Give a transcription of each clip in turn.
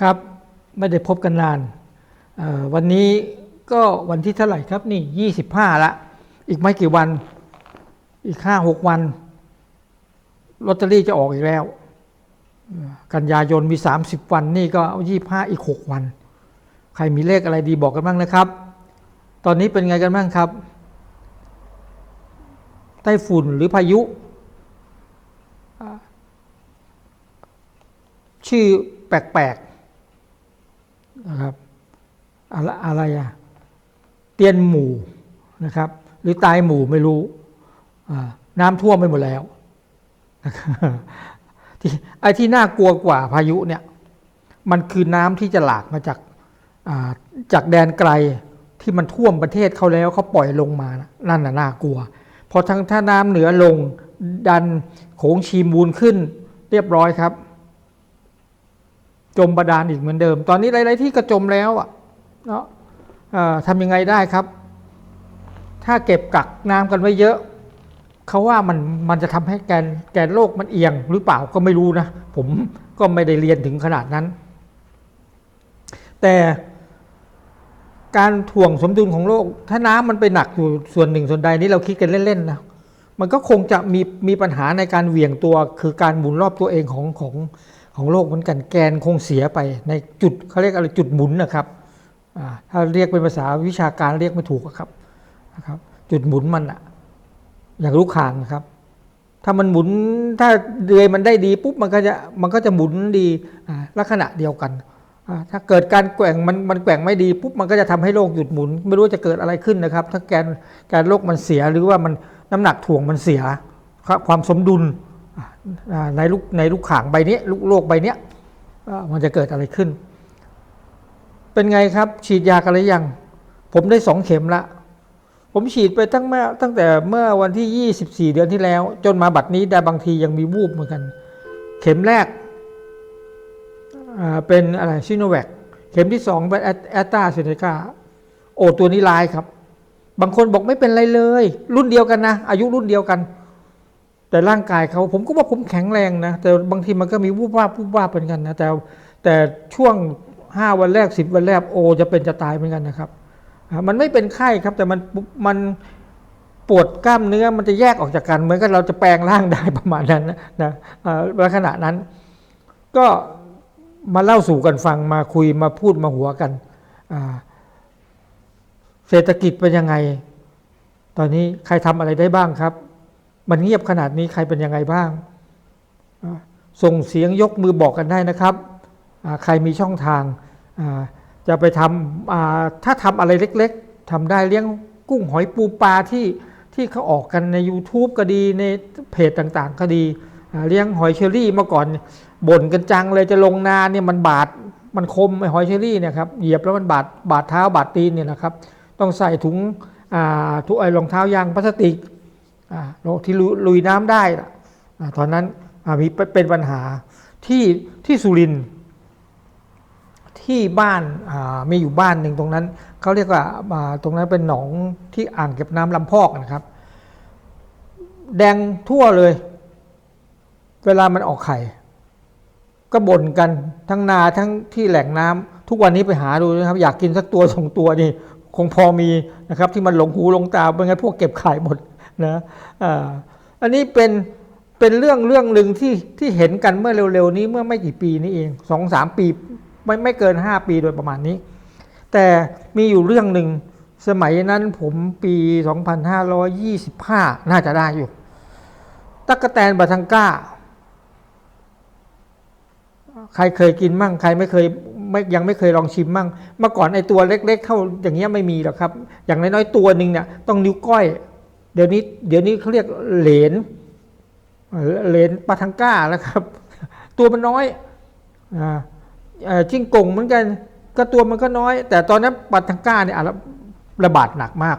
ครับไม่ได้พบกันนานวันนี้ก็วันที่เท่าไหร่ครับนี่ยี่สิบห้าละ อีกไม่กี่วันอีกห้าหกวันลอตเตอรี่จะออกอีกแล้ว กันยายนมีสามสิบวันนี่ก็ยี่ห้าอีกหกวัน ใครมีเลขอะไรดีบอกกันบ้างนะครับ ตอนนี้เป็นไงกันบ้างครับไต้ฝุ่นหรือพายุ ชื่อแปลกๆ นะครับอะไรอะไรอะเตียนหมู่นะครับ หรือตายหมู่ไม่รู้น้ำท่วมไปหมดแล้วที่ไอ้ที่น่ากลัวกว่าพายุเนี่ย มันคือน้ำที่จะหลากมาจากาจากแดนไกลที่มันท่วมประเทศเขาแล้วเขาปล่อยลงมานะนั่นน่ะน่ากลัวพอทั้งถ้าน้ำเหนือลงดันโขงชีมูลขึ้นเรียบร้อยครับ จมบาดาลอีกเหมือนเดิม ตอนนี้หลาย ๆ ที่ก็จมแล้วอะเนาะทำยังไงได้ครับ ถ้าเก็บกักน้ำกันไว้เยอะเขาว่ามันมันจะทำให้แกนแกนโลกมันเอียงหรือเปล่าก็ไม่รู้นะ ผมก็ไม่ได้เรียนถึงขนาดนั้น แต่การถ่วงสมดุลของโลก ถ้าน้ำมันไปหนักอยู่ส่วนหนึ่งส่วนใดนี้เราคิดกันเล่น ๆ นะ มันก็คงจะมีมีปัญหาในการเหวี่ยงตัวคือการหมุนรอบตัวเองของของ ของโลกเหมือนกันแกนคงเสียไปในจุดเขาเรียกอะไรจุดหมุนนะครับถ้าเรียกเป็นภาษาวิชาการเรียกไม่ถูกครับนะครับ จุดหมุนมันอะอย่างลูกคางนะครับ ถ้ามันหมุนถ้าเดือยมันได้ดีปุ๊บมันก็จะมันก็จะหมุนดีลักษณะเดียวกัน ถ้าเกิดการแกว่งมันมันแกว่งไม่ดีปุ๊บมันก็จะทำให้โลกหยุดหมุน ไม่รู้จะเกิดอะไรขึ้นนะครับ ถ้าแกนแกนโลกมันเสียหรือว่ามันน้ำหนักถ่วงมันเสียความสมดุล ในลูกในลูกข่างใบนี้ลูกโลกใบนี้มันจะเกิดอะไรขึ้น เป็นไงครับ ฉีดยากันหรือยัง ผมได้สองเข็มละ ผมฉีดไปตั้งเมื่อตั้งแต่เมื่อวันที่ 24 เดือนที่แล้ว จนมาบัดนี้ได้บางทียังมีวูบเหมือนกัน เข็มแรกเป็นอะไรซิโนแวคเข็มที่สองเป็นแอตตาเซเนกาโอ้ตัวนี้ลายครับ บางคนบอกไม่เป็นไรเลย รุ่นเดียวกันนะ อายุรุ่นเดียวกัน แต่ร่างกายเขาผมก็ว่าผมแข็งแรงนะ แต่บางทีมันก็มีวูบวาบวูบวาบเป็นกันนะแต่แต่ช่วง 5 วันแรก 10 วันแรกโอ จะเป็นจะตายเหมือนกันนะครับ มันไม่เป็นไข้ครับ แต่มันมันปวดกล้ามเนื้อมันจะแยกออกจากกันเหมือนกับเราจะแปลงร่างได้ประมาณนั้นนะนะลักษณะนั้น ก็มาเล่าสู่กันฟังมาคุยมาพูดมาหัวกัน เศรษฐกิจเป็นยังไง ตอนนี้ใครทำอะไรได้บ้างครับ มันเงียบขนาดนี้ใครเป็นยังไงบ้าง ส่งเสียงยกมือบอกกันได้นะครับใครมีช่องทางจะไปทำถ้าทำอะไรเล็กๆทำได้เลี้ยงกุ้งหอยปูปลาที่ที่เขาออกกันใน YouTube ก็ดีในเพจต่างๆ ก็ดี เลี้ยงหอยเชอรี่เมื่อก่อนบ่นกันจังเลยจะลงนาเนี่ยมันบาดมันคมไอหอยเชอรี่เนี่ยครับเหยียบแล้วมันบาดบาดเท้าบาดตีนเนี่ยนะครับ ต้องใส่ถุงถุงไอรองเท้ายางพลาสติก อ่าที่ลุยน้ำได้ล่ะตอนนั้นมีเป็นปัญหาที่ที่สุรินทร์ที่บ้านมีอยู่บ้านหนึ่งตรงนั้นเขาเรียกว่าอ่าตรงนั้นเป็นหนองที่อ่างเก็บน้ำลำพอกนะครับ แดงทั่วเลย เวลามันออกไข่ ก็บ่นกันทั้งนาทั้งที่แหล่งน้ำทุกวันนี้ไปหาดูนะครับ อยากกินสักตัวสองตัวนี่คงพอมีนะครับ ที่มันหลงหูหลงตาเป็นไงพวกเก็บไข่หมด นะอันนี้เป็นเป็นเรื่องเรื่องหนึ่งที่ที่เห็นกันเมื่อเร็วๆนี้เมื่อไม่กี่ปีนี้เองสองสามปีไม่ไม่เกิน5ปีโดยประมาณนี้ แต่มีอยู่เรื่องหนึ่งสมัยนั้นผมปี 2525 น่าจะได้อยู่ ตั๊กแตนบาทังก้า ใครเคยกินมั่ง ใครไม่เคยไม่ยังไม่เคยลองชิมมั่ง เมื่อก่อนไอตัวเล็ก ๆเข้าอย่างเงี้ยไม่มีหรอกครับ อย่างน้อยๆตัวหนึ่งเนี่ยต้องนิ้วก้อย เดี๋ยวนี้เดี๋ยวนี้เขาเรียกเหรนเหรนปาทังก้าแล้วครับ ตัวมันน้อยจิ้งกงเหมือนกัน ก็ตัวมันก็น้อย แต่ตอนนั้นปัตตังก้าเนี่ยระบาดหนักมาก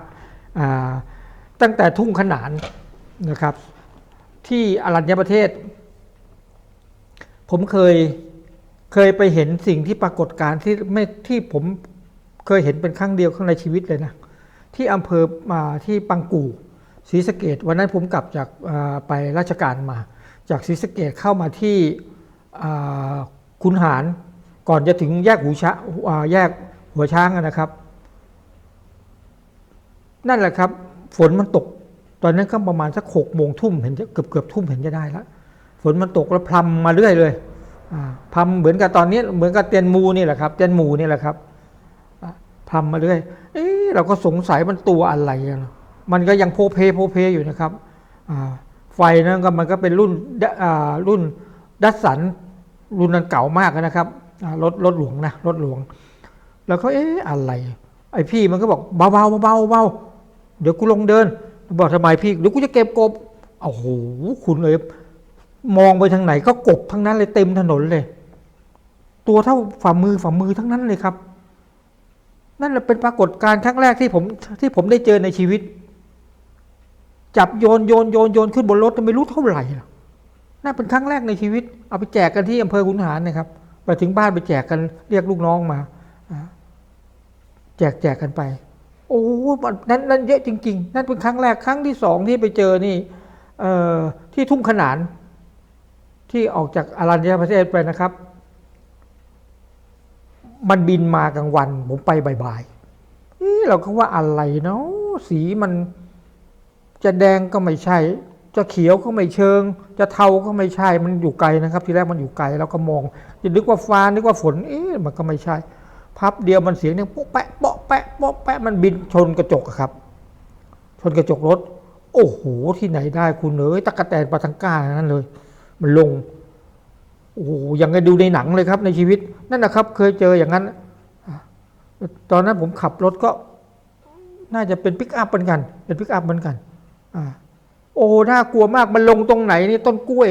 ตั้งแต่ทุ่งขนานนะครับ ที่อรัญญประเทศ ผมเคยเคยไปเห็นสิ่งที่ปรากฏการณ์ที่ไม่ที่ผมเคยเห็นเป็นครั้งเดียวข้างในชีวิตเลยนะที่อำเภอมาที่ปังกู่ ศรีสะเกดวันนั้นผมกลับจากไปราชการมา จากศรีสะเกดเข้ามาที่คุณหารก่อนจะถึงแยกหูช้าอ่าแยกหัวช้างนะครับ นั่นแหละครับ ฝนมันตก ตอนนั้นก็ประมาณสักหกโมงทุ่มเห็นเกือบเกือบทุ่มเห็นจะได้ล้วฝนมันตกแล้วพรำมาเรื่อยเลยอ่าพรำเหมือนกับตอนนี้เหมือนกับเตียนมูนี่แหละครับเตียนมูนี่แหละครับพรำมาเรื่อยเอ๊ะเราก็สงสัยมันตัวอะไรอะ มันก็ยังโพเพโพเพอยู่นะครับไฟนั้นก็มันก็เป็นรุ่นรุ่นดัสสันรุ่นนั้นเก่ามากนะครับรถรถหลวงนะรถหลวง แล้วก็เอ๊ะอะไร ไอพี่มันก็บอกเบาๆเบาๆเบาเดี๋ยวกูลงเดิน บอกทำไมพี่เดี๋ยวกูจะเก็บกบโอ้โหคุณเลยมองไปทางไหนก็กบทั้งนั้นเลยเต็มถนนเลย ตัวเท่าฝ่ามือฝ่ามือทั้งนั้นเลยครับ นั่นแหละเป็นปรากฏการณ์ครั้งแรกที่ผมที่ผมได้เจอในชีวิต จับโยนโยนโยนโยนขึ้นบนรถไม่รู้เท่าไหร่ล่ะน่าเป็นครั้งแรกในชีวิต เอาไปแจกกันที่อำเภอขุนหารนะครับไปถึงบ้านไปแจกกันเรียกลูกน้องมาแจกแจกกันไป โอ้นั้นนั้นเยอะจริง ๆ นั่นเป็นครั้งแรกครั้งที่สองที่ไปเจอนี่เออที่ทุ่งขนาน ที่ออกจากอารัญญประเทศไปนะครับ มันบินมากลางวัน ผมไปบ่ายๆเราก็ว่าอะไรเนาะสีมัน จะแดงก็ไม่ใช่ จะเขียวก็ไม่เชิง จะเทาก็ไม่ใช่ มันอยู่ไกลนะครับ ทีแรกมันอยู่ไกลเราก็มองจะนึกว่าฟ้านึกว่าฝน เอ๊ะมันก็ไม่ใช่ พับเดียวมันเสียงเนี่ยโป๊ะแปะโป๊ะแปะโป๊ะแปะมันบินชนกระจกครับ ชนกระจกรถ โอ้โหที่ไหนได้คุณเอ้ยตะกะแตนปาทังก้านั่นเลย มันลงโอ้โหยังไงดูในหนังเลยครับในชีวิต นั่นนะครับ เคยเจออย่างนั้น ตอนนั้นผมขับรถก็ น่าจะเป็นปิกอัพเหมือนกัน เป็นปิกอัพเหมือนกัน โอ้น่ากลัวมากมันลงตรงไหนนี่ต้นกล้วย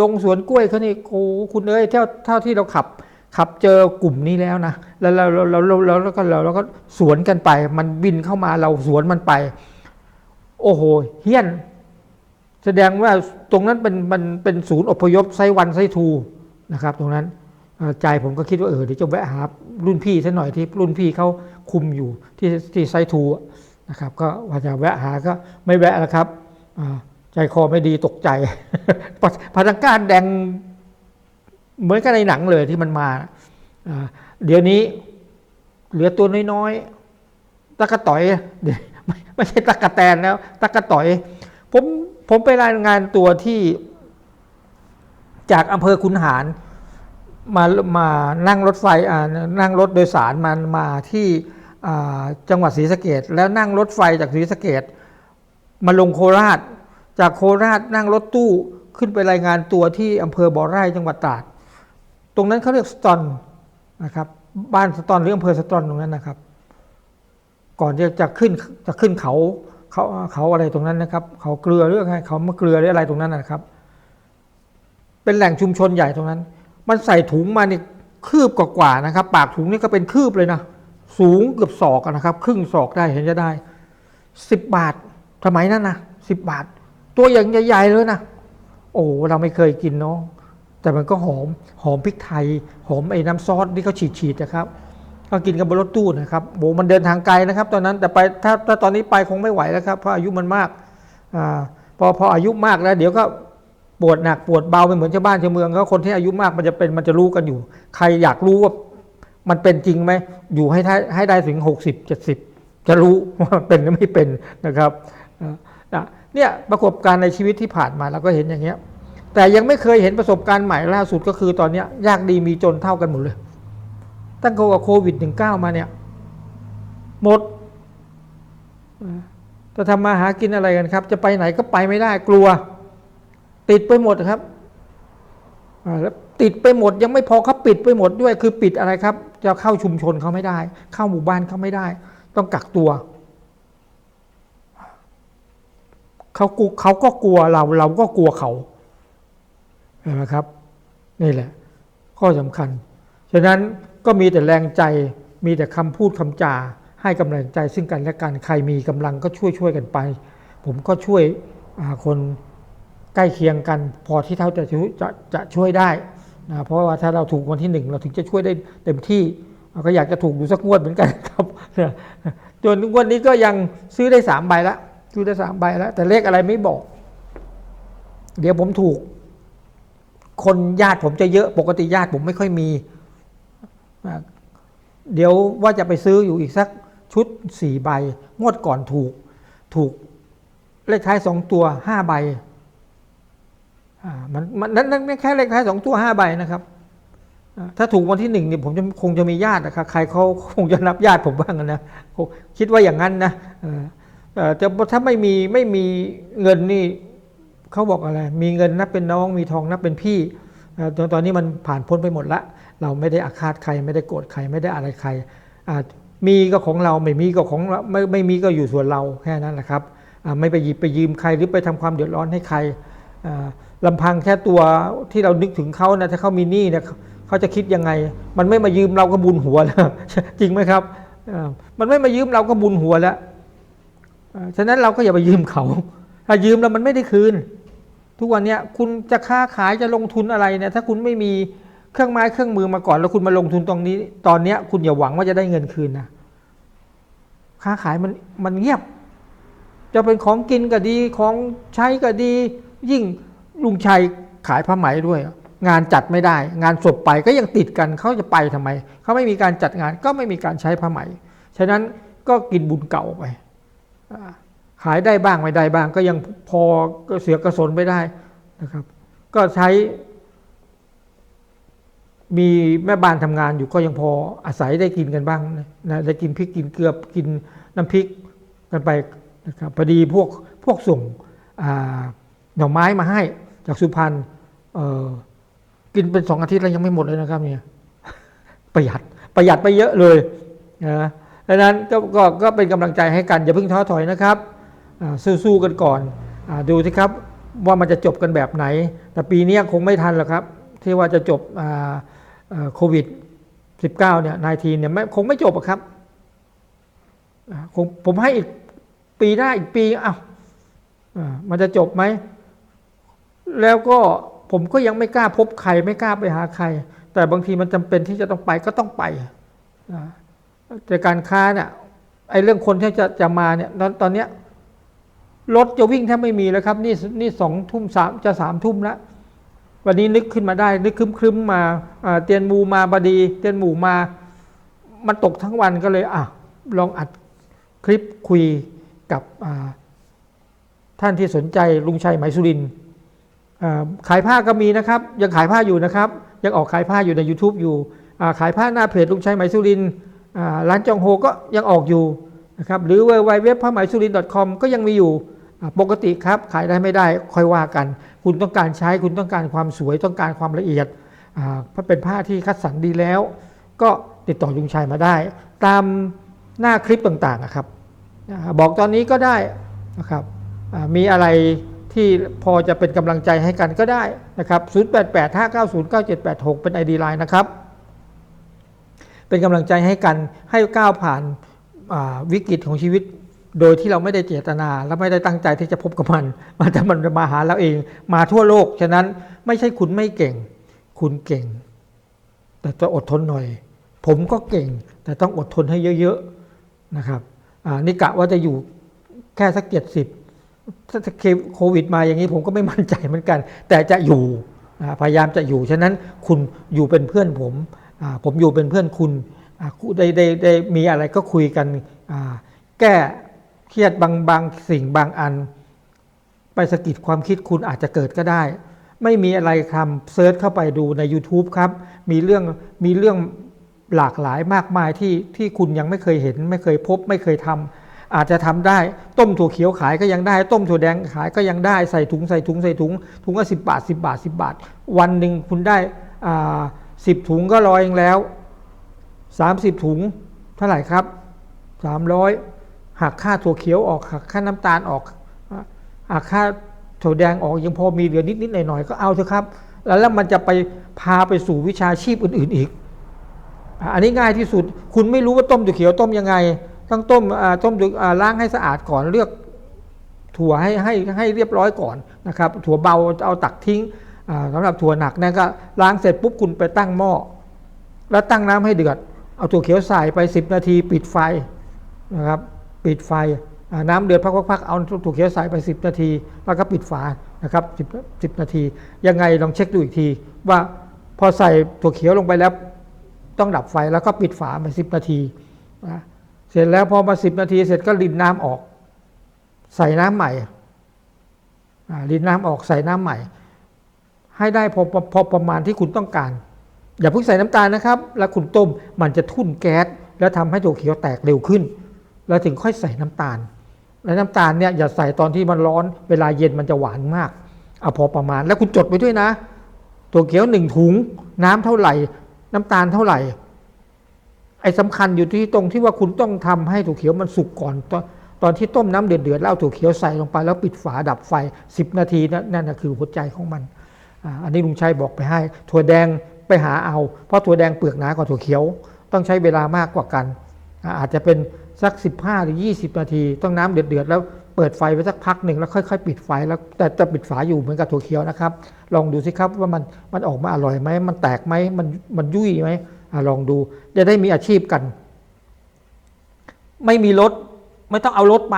ดงสวนกล้วยเขานี่โอ้คุณเอ้ยเท่าเท่าที่เราขับ ขับเจอกลุ่มนี้แล้วนะแล้วเราเราเราเราแล้วก็เราเราก็สวนกันไป มันบินเข้ามาเราสวนมันไป โอ้โหเฮี้ยน แสดงว่าตรงนั้นเป็นมันเป็นศูนย์อพยพไซวันไซทูนะครับ ตรงนั้นใจผมก็คิดว่าเออเดี๋ยวจะแวะหารุ่นพี่ซะหน่อยที่รุ่นพี่เขาคุมอยู่ที่ที่ไซทู นะครับ ก็ว่าจะแวะหาก็ไม่แวะแล้วครับใจคอไม่ดีตกใจพนักงานแดงเหมือนกับในหนังเลยที่มันมาเดี๋ยวนี้เหลือตัวน้อยๆตะกะต่อยไม่ไม่ใช่ตะกะแตนแล้วตะกะต่อย ผมผมไปรายงานตัวที่จากอำเภอคุนหารมามานั่งรถไฟนั่งรถโดยสารมันมาที่ จังหวัดศรีสะเกดแล้วนั่งรถไฟจากศรีสะเกดมาลงโคราช จากโคราชนั่งรถตู้ขึ้นไปรายงานตัวที่อำเภอบ่อไร่จังหวัดตราด ตรงนั้นเขาเรียกสตอนนะครับบ้านสตอนหรืออำเภอสตอนตรงนั้นนะครับ ก่อนจะจะขึ้นจะขึ้นเขาเขาเขาอะไรตรงนั้นนะครับ เขาเกลือหรือไงเขามะเกลือหรืออะไรตรงนั้นนะครับ เป็นแหล่งชุมชนใหญ่ตรงนั้น มันใส่ถุงมานี่คืบกว่าๆนะครับ ปากถุงนี่ก็เป็นคืบเลยนะ สูงเกือบศอกนะครับ ครึ่งศอกได้เห็นจะได้สิบบาทสมัยนั้นนะสิบบาท ตัวอย่างใหญ่ๆเลยนะโอ้เราไม่เคยกินเนาะแต่มันก็หอมหอมพริกไทย หอมไอ้น้ำซอสที่เขาฉีดๆนะครับก็กินกับบนรถตู้นะครับโบมันเดินทางไกลนะครับ ตอนนั้นแต่ไปถ้าถ้าตอนนี้ไปคงไม่ไหวแล้วครับเพราะอายุมันมากอาพอพออายุมากแล้ว เดี๋ยวก็ปวดหนักปวดเบาไปเหมือนชาวบ้านชาวเมืองก็คนที่อายุมากมันจะเป็นมันจะรู้กันอยู่ ใครอยากรู้ว่า มันเป็นจริงไหมอยู่ให้ได้ให้ได้ถึงหกสิบเจ็ดสิบจะรู้ว่าเป็นหรือไม่เป็นนะครับเนี่ยประสบการณ์ในชีวิตที่ผ่านมาเราก็เห็นอย่างเงี้ยแต่ยังไม่เคยเห็นประสบการณ์ใหม่ล่าสุดก็คือตอนนี้ยากดีมีจนเท่ากันหมดเลย ตั้งแต่กับโควิด -19 มาเนี่ย หมดจะทำมาหากินอะไรกันครับ จะไปไหนก็ไปไม่ได้กลัว ติดไปหมดครับแล้ว ติดไปหมดยังไม่พอเขาปิดไปหมดด้วย คือปิดอะไรครับ จะเข้าชุมชนเขาไม่ได้ เข้าหมู่บ้านเขาไม่ได้ ต้องกักตัวเขากลัวเขาก็กลัวเราเราก็กลัวเขาเห็นไหมครับ นี่แหละ ข้อสำคัญ ฉะนั้นก็มีแต่แรงใจมีแต่คำพูดคำจา ให้กำลังใจซึ่งกันและกันใครมีกำลังก็ช่วยช่วยกันไป ผมก็ช่วยคนใกล้เคียงกัน พอที่เท่าจะจะจะช่วยได้ นะเพราะว่าถ้าเราถูกวันที่หนึ่งเราถึงจะช่วยได้เต็มที่เราก็อยากจะถูกดูสักงวดเหมือนกันครับจนงวดนี้ก็ยังซื้อได้สามใบแล้วซื้อได้สามใบแล้ว แต่เลขอะไรไม่บอก เดี๋ยวผมถูก คนญาติผมจะเยอะปกติญาติผมไม่ค่อยมี เดี๋ยวว่าจะไปซื้ออยู่อีกสักชุดสี่ใบ งวดก่อนถูก ถูกเลขท้ายสองตัวห้าใบ มันมันนั่นแค่เลขท้ายสองตัวห้าใบนะครับ ถ้าถูกวันที่หนึ่งเนี่ยผมจะคงจะมีญาตินะครับใครเขาคงจะนับญาติผมบ้างนะคงคิดว่าอย่างนั้นนะแต่ถ้าไม่มีไม่มีเงินนี่เขาบอกอะไร มีเงินนับเป็นน้องมีทองนับเป็นพี่ตอนตอนนี้มันผ่านพ้นไปหมดละ เราไม่ได้อาฆาตใคร ไม่ได้โกรธใครไม่ได้อะไรใครมีก็ของเราไม่มีก็ของเราไม่ไม่มีก็อยู่ส่วนเราแค่นั้นแหละครับไม่ไปหยิบไปยืมใครหรือไปทำความเดือดร้อนให้ใคร อ่าลำพังแค่ตัวที่เรานึกถึงเขานะถ้าเขามีหนี้เนี่ยเขาจะคิดยังไง มันไม่มายืมเราก็บุญหัวแล้วจริงไหมครับมันไม่มายืมเราก็บุญหัวแล้วฉะนั้นเราก็อย่าไปยืมเขา ถ้ายืมแล้วมันไม่ได้คืน ทุกวันเนี้ยคุณจะค้าขายจะลงทุนอะไรเนี่ยถ้าคุณไม่มีเครื่องไม้เครื่องมือมาก่อน แล้วคุณมาลงทุนตรงนี้ ตอนเนี้ย คุณอย่าหวังว่าจะได้เงินคืนนะค้าขายมันมันเงียบ จะเป็นของกินก็ดีของใช้ก็ดี ยิ่ง ลุงชัยขายผ้าไหมด้วย งานจัดไม่ได้ งานศพไปก็ยังติดกันเขาจะไปทำไมเขาไม่มีการจัดงานก็ไม่มีการใช้ผ้าไหมฉะนั้นก็กินบุญเก่าไปขายได้บ้างไม่ได้บ้าง ก็ยังพอก็เสียกระสนไปได้นะครับ ก็ใช้ มีแม่บ้านทำงานอยู่ก็ยังพออาศัยได้กินกันบ้างนะได้กินพริกกินเกลือกินน้ำพริกกันไปนะครับพอดีพวกพวกส่งอ่า หน่อไม้มาให้จากสุพรรณเออกินเป็นสองอาทิตย์แล้วยังไม่หมดเลยนะครับเนี่ยประหยัดประหยัดไปเยอะเลยนะดังนั้นก็ก็ก็เป็นกำลังใจให้กัน อย่าเพิ่งท้อถอยนะครับสู้ๆกันก่อนอดูสิครับว่ามันจะจบกันแบบไหน แต่ปีนี้คงไม่ทันหรอกครับ ที่ว่าจะจบโควิด 19เนี่ยนายทีเนี่ยไม่คงไม่จบอะครับคงผมให้อีกปีหน้าอีกปีอ้าวอ่ามันจะจบไหม แล้วก็ผมก็ยังไม่กล้าพบใครไม่กล้าไปหาใคร แต่บางทีมันจำเป็นที่จะต้องไปก็ต้องไปอ่าแต่การค้าเนี่ยไอ้เรื่องคนที่จะจะมาเนี่ยตอนตอนเนี้ยรถจะวิ่งแทบไม่มีแล้วครับ นี่นี่สองทุ่มสามจะสามทุ่มแล้ววันนี้นึกขึ้นมาได้ นึกครึ้มๆมาอ่าเตียนหมูมาบดี เตียนหมูมา มันตกทั้งวันก็เลยอะลองอัดคลิปคุยกับท่านที่สนใจลุงชัยไหมสุรินทร์ ขายผ้าก็มีนะครับ ยังขายผ้าอยู่นะครับ ยังออกขายผ้าอยู่ใน YouTube อยู่ขายผ้าหน้าเพจลุงชัยไหมสุรินร้านจองโฮก็ยังออกอยู่นะครับหรือ w w w ผ้าไหมสุรินทร์ .com ก็ยังมีอยู่ปกติครับขายได้ไม่ได้ค่อยว่ากัน คุณต้องการใช้คุณต้องการความสวยต้องการความละเอียดอ่าถ้าเป็นผ้าที่คัดสรรดีแล้ว ก็ติดต่อลุงชัยมาได้ ตามหน้าคลิปต่างๆนะครับบอกตอนนี้ก็ได้นะครับมีอะไร ที่พอจะเป็นกำลังใจให้กันก็ได้นะครับ 0885909786 เป็น ID Line นะครับ เป็นกำลังใจให้กันให้ก้าวผ่านาวิกฤตของชีวิต โดยที่เราไม่ได้เจตนา และไม่ได้ตั้งใจที่จะพบกับมัน มันจะมันมาหาเราเองมาทั่วโลก ฉะนั้นไม่ใช่คุณไม่เก่ง คุณเก่ง แต่จะอดทนหน่อย ผมก็เก่ง แต่ต้องอดทนให้เยอะๆนะครับนี่กะว่าจะอยู่แค่สักเจ็ดสิบ ถ้าโควิดมาอย่างนี้ผมก็ไม่มั่นใจเหมือนกัน แต่จะอยู่พยายามจะอยู่ ฉะนั้นคุณอยู่เป็นเพื่อนผมผมอยู่เป็นเพื่อนคุณได้ได้ได้มีอะไรก็คุยกันแก้เครียดบางบางสิ่งบางอัน ไปสะกิดความคิดคุณอาจจะเกิดก็ได้ ไม่มีอะไรทำเซิร์ชเข้าไปดูใน YouTube ครับ มีเรื่องมีเรื่องหลากหลายมากมายที่ที่คุณยังไม่เคยเห็น ไม่เคยพบ ไม่เคยทำ อาจจะทำได้ต้มถั่วเขียวขายก็ยังได้ ต้มถั่วแดงขายก็ยังได้ใส่ถุงใส่ถุงใส่ถุง ถุงก็สิบาทสิบาทสิบาท วันหนึ่งคุณได้สิบถุงก็ร้อยเองแล้วสามสิบถุงเท่าไหร่ครับสามร้อยหักค่าถั่วเขียวออกหักค่าน้ำตาลออกอาค่าถั่วแดงออกยังพอมีเหลือนิดๆหน่อยๆก็เอาเถอะครับ แล้วแล้วมันจะไปพาไปสู่วิชาชีพอื่น ๆ อีก อันนี้ง่ายที่สุด คุณไม่รู้ว่าต้มถั่วเขียวต้มยังไง ต้องต้มต้มถั่วอ่าล้างให้สะอาดก่อนเลือกถั่วให้ให้ให้เรียบร้อยก่อนนะครับ ถั่วเบาเอาตักทิ้งอ่าสำหรับถั่วหนักนะก็ล้างเสร็จปุ๊บคุณไปตั้งหม้อแล้วตั้งน้ำให้เดือด เอาถั่วเขียวใส่ไป 10 นาที ปิดไฟนะครับปิดไฟน้ำเดือดพักๆเอาถั่วเขียวใส่ไป 10 นาที แล้วก็ปิดฝานะครับ10 10 นาที ยังไงลองเช็คดูอีกที ว่าพอใส่ถั่วเขียวลงไปแล้ว ต้องดับไฟแล้วก็ปิดฝาไปสิบนาทีนะ เสร็จแล้วพอมาสิบนาทีเสร็จก็รินน้ำออก ใส่น้ำใหม่รินน้ำออกใส่น้ำใหม่ ให้ได้พอพอประมาณที่คุณต้องการ อย่าเพิ่งใส่น้ำตาลนะครับ แล้วคุณต้มมันจะทุ่นแก๊สแล้วทำให้ถั่วเขียวแตกเร็วขึ้น แล้วถึงค่อยใส่น้ำตาล และน้ำตาลเนี่ยอย่าใส่ตอนที่มันร้อนเวลาเย็นมันจะหวานมากเอาพอประมาณแล้วคุณจดไว้ด้วยนะถั่วเขียวหนึ่งถุงน้ำเท่าไหร่ น้ำตาลเท่าไหร่ ไอ้สำคัญอยู่ที่ตรงที่ว่าคุณต้องทำให้ถั่วเขียวมันสุกก่อนตอนตอนที่ต้มน้ำเดือดๆแล้วเอาถั่วเขียวใส่ลงไปแล้วปิดฝาดับไฟ 10 นาทีนั่นนะคือหัวใจของมันอ่าอันนี้ลุงชัยบอกไปให้ ถั่วแดงไปหาเอา เพราะถั่วแดงเปลือกหนากว่าถั่วเขียว ต้องใช้เวลามากกว่ากันอ่าอาจจะเป็นสัก 15 หรือ 20 นาที ต้องน้ำเดือดๆแล้วเปิดไฟไว้สักพักหนึ่งแล้วค่อยๆ ปิดไฟแล้วแต่จะปิดฝาอยู่เหมือนกับถั่วเขียวนะครับ ลองดูสิครับว่ามันมันออกมาอร่อยไหมมันแตกไหมมันมันยุ่ยไหม อลองดูจะได้มีอาชีพกัน ไม่มีรถไม่ต้องเอารถไป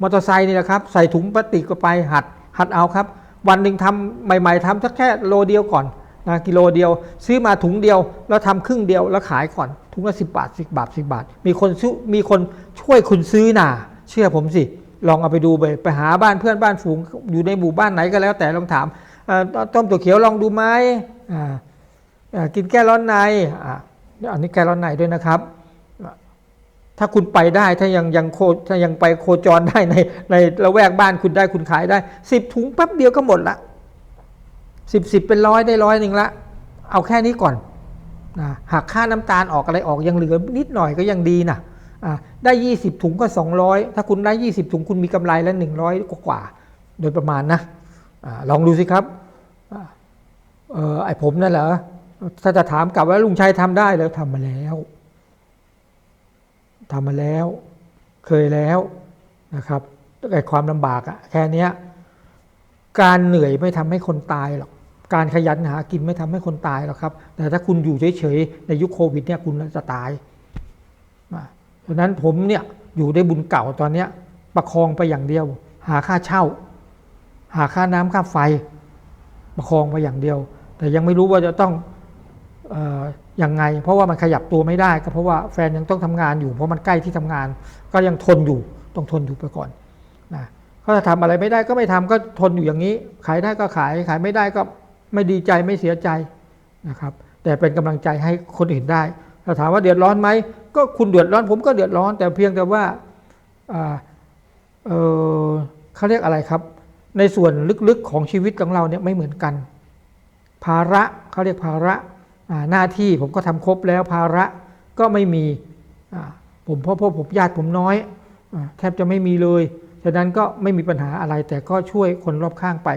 มอเตอร์ไซค์นี่แหละครับ ใส่ถุงพลาสติกก็ไปหัด หัดเอาครับ วันหนึ่งทำใหม่ ๆทำสักแค่โลเดียวก่อนนะกิโลเดียว ซื้อมาถุงเดียว แล้วทำครึ่งเดียวแล้วขายก่อน ถุงละสิบาทสิบาทสิบาท มีคนซื้อมีคนช่วยคุณซื้อน่ะเชื่อผมสิ ลองเอาไปดูไปไปหาบ้านเพื่อนบ้านฝูงอยู่ในหมู่บ้านไหนก็แล้วแต่ลองถามต้มตัวเขียวลองดูไหมกินแก้ร้อนใน อันนี้แก้ร้อนในด้วยนะครับ ถ้าคุณไปได้ถ้ายังยังโคถ้ายังไปโคจรได้ในในละแวกบ้านคุณได้คุณขายได้สิบถุงแป๊บเดียวก็หมดละสิบสิบเป็นร้อยได้ร้อยหนึ่งละเอาแค่นี้ก่อนนะหักค่าน้ำตาลออกอะไรออกยังเหลือนิดหน่อยก็ยังดีนะอะได้ 20 ถุงก็ 200 ถ้าคุณได้ 20 ถุงคุณมีกำไรแล้ว100 กว่ากว่า โดยประมาณนะอาลองดูสิครับอ่าเออไอผมนั่นเหรอ ถ้าจะถามกลับว่าลุงชัยทำได้แล้วทำมาแล้วทำมาแล้ว เคยแล้วนะครับไอความลำบากอะแค่เนี้ยการเหนื่อยไม่ทำให้คนตายหรอกการขยันหากินไม่ทำให้คนตายหรอกครับ แต่ถ้าคุณอยู่เฉยๆในยุคโควิดเนี่ยคุณจะตายเพราะนั้นผมเนี่ยอยู่ได้บุญเก่าตอนเนี้ยประคองไปอย่างเดียว หาค่าเช่า หาค่าน้ำค่าไฟ ประคองไปอย่างเดียว แต่ยังไม่รู้ว่าจะต้อง ยังไง เพราะว่ามันขยับตัวไม่ได้ ก็เพราะว่าแฟนยังต้องทำงานอยู่ เพราะมันใกล้ที่ทำงาน ก็ยังทนอยู่ต้องทนอยู่ไปก่อนนะก็ถ้าทำอะไรไม่ได้ก็ไม่ทำก็ทนอยู่อย่างนี้ ขายได้ก็ขายขายไม่ได้ก็ไม่ดีใจไม่เสียใจนะครับ แต่เป็นกำลังใจให้คนอื่นได้ถ้าถามว่าเดือดร้อนไหมก็คุณเดือดร้อน ผมก็เดือดร้อน แต่เพียงแต่ว่าเออเขาเรียกอะไรครับ ในส่วนลึกๆของชีวิตของเราเนี่ยไม่เหมือนกัน ภาระเขาเรียกภาระ หน้าที่ผมก็ทำครบแล้วภาระก็ไม่มีผมพราะเพราะผมญาติผมน้อยแทบจะไม่มีเลยฉะนั้นก็ไม่มีปัญหาอะไรแต่ก็ช่วยคนรอบข้างไป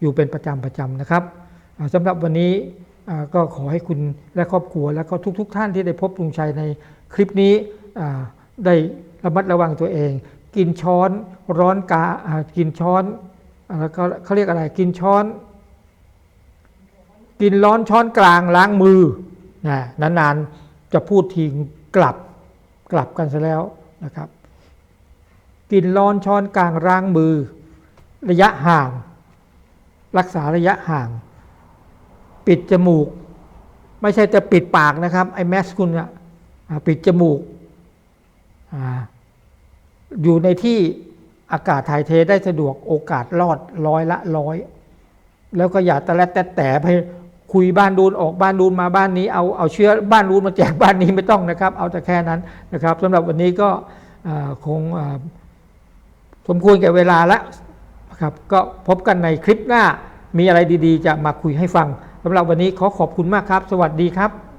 อยู่เป็นประจำประจำนะครับอ่าสำหรับวันนี้ก็ขอให้คุณและครอบครัว และก็ทุกๆท่านที่ได้พบลุงชัยในคลิปนี้ได้ระมัดระวังตัวเอง กินช้อนร้อนกากินช้อนแล้วก็เขาเรียกอะไรกินช้อน กินร้อนช้อนกลางล้างมือนะนานๆจะพูดทิ้งกลับกลับกันซะแล้วนะครับ กินร้อนช้อนกลางล้างมือ ระยะห่าง รักษาระยะห่าง ปิดจมูก ไม่ใช่จะปิดปากนะครับไอ้แมสคุณอะอะปิดจมูกออยู่ในที่อากาศถ่ายเทได้สะดวกโอกาสรอดร้อยละร้อย แล้วก็อย่าตะแลดแต่แต่ไป คุยบ้านดูนออกบ้านดูนมาบ้านนี้เอาเอาเชื้อบ้านดูนมาแจกบ้านนี้ไม่ต้องนะครับ เอาแต่แค่นั้นนะครับสำหรับวันนี้ก็คงสมควรแก่เวลาแล้วนะครับก็พบกันในคลิปหน้ามีอะไรดีๆ จะมาคุยให้ฟังสำหรับวันนี้ขอขอบคุณมากครับ สวัสดีครับ